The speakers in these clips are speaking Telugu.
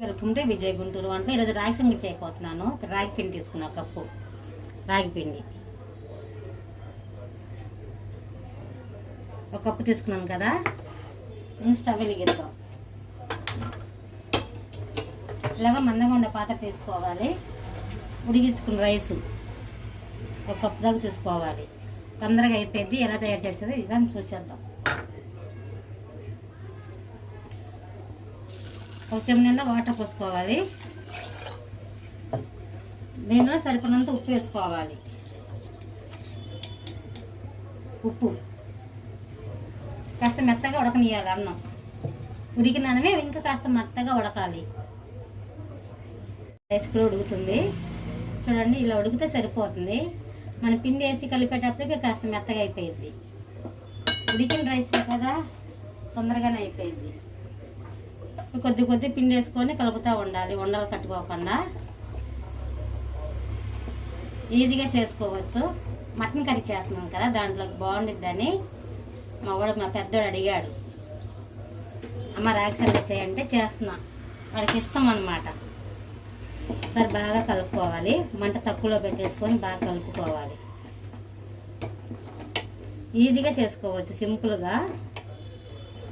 వెల్కమ్ టు విజయ్ గుంటూరు వంటలు ఈరోజు రాగి సంగతి చేయబోతున్నాను. ఇక్కడ రాగి పిండి తీసుకున్నా ఒక కప్పు. రాగి పిండి. ఒక కప్పు తీసుకున్నాను కదా. ఇన్స్టా స్టవ్ వెలిగిద్దాం. ఇలాగ మందంగా ఉండే పాత్ర తీసుకోవాలి. ఉడిగించుకున్న రైస్ ఒక కప్పు దాకా తీసుకోవాలి. తొందరగా అయిపోయింది. ఎలా తయారు చేసేది ఇదని చూసేద్దాం. ఒక చెంచా నిండా వాటర్ పోసుకోవాలి. దీనిలో సరిపడినంత ఉప్పు వేసుకోవాలి. ఉప్పు. కాస్త మెత్తగా ఉడకనియాలి అన్నం. ఉడికిన అన్నమే ఇంకా కాస్త మెత్తగా ఉడకాలి. రైస్ కూడా ఉడుకుతుంది. చూడండి ఇలా ఉడికితే సరిపోతుంది. మన పిండి వేసి కలిపేటప్పటికి కాస్త మెత్తగా అయిపోయింది ఉడికిన రైస్ కదా తొందరగానే అయిపోయింది కొద్ది కొద్ది పిండి వేసుకొని కలుపుతూ ఉండాలి. ఉండలు కట్టుకోకుండా ఈజీగా చేసుకోవచ్చు. మటన్ కర్రీ చేస్తున్నాం కదా దాంట్లోకి బాగుండిద్దని మా వాడు మా పెద్దోడు అడిగాడు. అమ్మ రాగి చేయంటే చేస్తున్నా. వాడికి ఇష్టం అన్నమాట. సరే బాగా కలుపుకోవాలి. మంట తక్కువలో పెట్టేసుకొని బాగా కలుపుకోవాలి. ఈజీగా చేసుకోవచ్చు సింపుల్గా.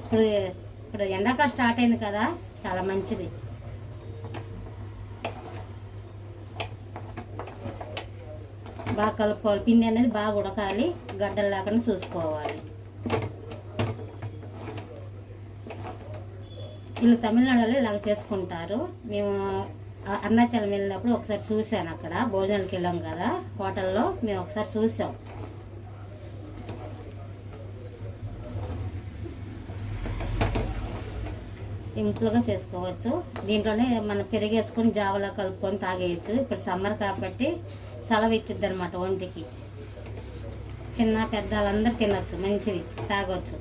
ఇప్పుడు ఇప్పుడు ఎండాకాలం స్టార్ట్ అయింది కదా చాలా మంచిది. బాగా కలుపుకోవాలి. పిండి అనేది బాగా ఉడకాలి. గడ్డలు లేకుండా చూసుకోవాలి. వీళ్ళు తమిళనాడు వాళ్ళు ఇలాగ చేసుకుంటారు. మేము అరుణాచలం వెళ్ళినప్పుడు ఒకసారి చూశాను అక్కడ. భోజనాలకు వెళ్ళాం కదా హోటల్లో మేము ఒకసారి చూసాం సింపుల్గా చేసుకోవచ్చు. దీంట్లోనే మనం పెరిగేసుకొని జావలో కలుపుకొని తాగేయచ్చు. ఇప్పుడు సమ్మర్ కాబట్టి సెలవు ఇచ్చిద్ది అనమాట ఒంటికి. చిన్న పెద్ద వాళ్ళందరూ తినొచ్చు మంచిది తాగొచ్చు.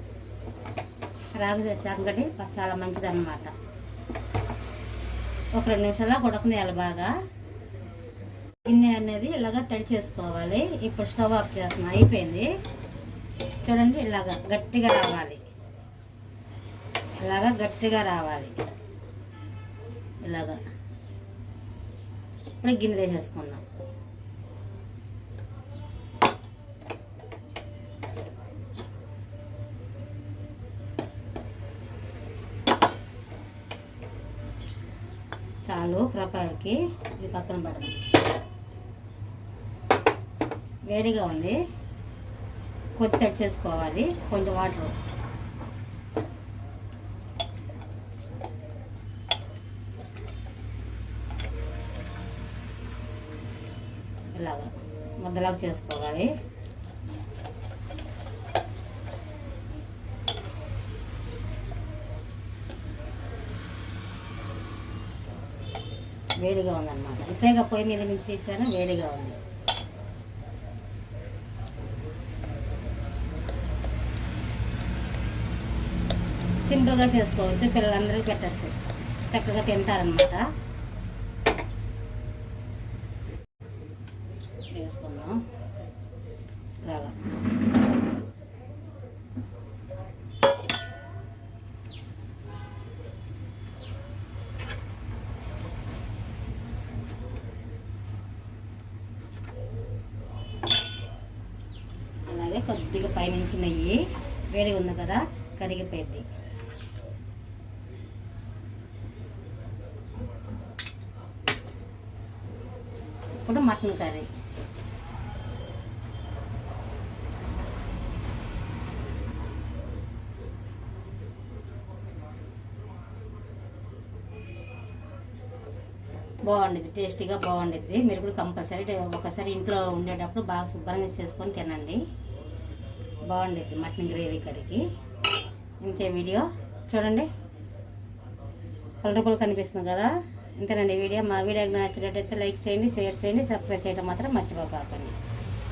రాగు సంగటి చాలా మంచిది అనమాట ఒక రెండు నిమిషాలు ఉడకనేయాలి బాగా. గిన్నె అనేది ఇలాగ తడి చేసుకోవాలి. ఇప్పుడు స్టవ్ ఆఫ్ చేస్తున్నా అయిపోయింది. చూడండి ఇలాగ గట్టిగా రావాలి. ఇలాగా గట్టిగా రావాలి. ఇలాగా. ఇప్పుడు గిన్నె వేసేసుకుందాం చాలు ప్రపాలకి ఇది పక్కన పడదాం. వేడిగా ఉంది. కొద్ది తడి చేసుకోవాలి. కొంచెం వాటర్ ఇలాగా ముద్దలాగా చేసుకోవాలి. వేడిగా ఉందన్నమాట. ఇప్పుడేగా పొయ్యి మీద నుంచి తీసాను? వేడిగా ఉంది. సింపుల్గా చేసుకోవచ్చు. పిల్లలందరికీ పెట్టచ్చు. చక్కగా తింటారనమాట వేసుకుందాం ఇలాగా అలాగే కొద్దిగా పైనుంచి నెయ్యి వేడిగా ఉంది కదా కరిగిపోయింది. ఇప్పుడు మటన్ కర్రీ. బాగుండిద్ది టేస్టీగా బాగుండిద్ది. మీరు కూడా కంపల్సరీ ఒకసారి ఇంట్లో ఉండేటప్పుడు బాగా శుభ్రంగా చేసుకొని తినండి. బాగుండిద్ది మటన్ గ్రేవీ కర్రీకి. ఇంతే వీడియో. చూడండి. కలర్ఫుల్ కనిపిస్తుంది కదా. ఇంతేనండి వీడియో. మా వీడియో నచ్చినట్టయితే లైక్ చేయండి షేర్ చేయండి సబ్స్క్రైబ్ చేయడం మాత్రం మర్చిపోకండి.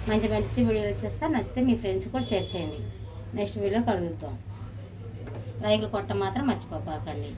మంచి మంచి వీడియోలు చేస్తే నచ్చితే మీ ఫ్రెండ్స్ కూడా షేర్ చేయండి. నెక్స్ట్ వీడియో కలుగుతాం లైక్లు కొట్టడం మాత్రం మర్చిపోకండి.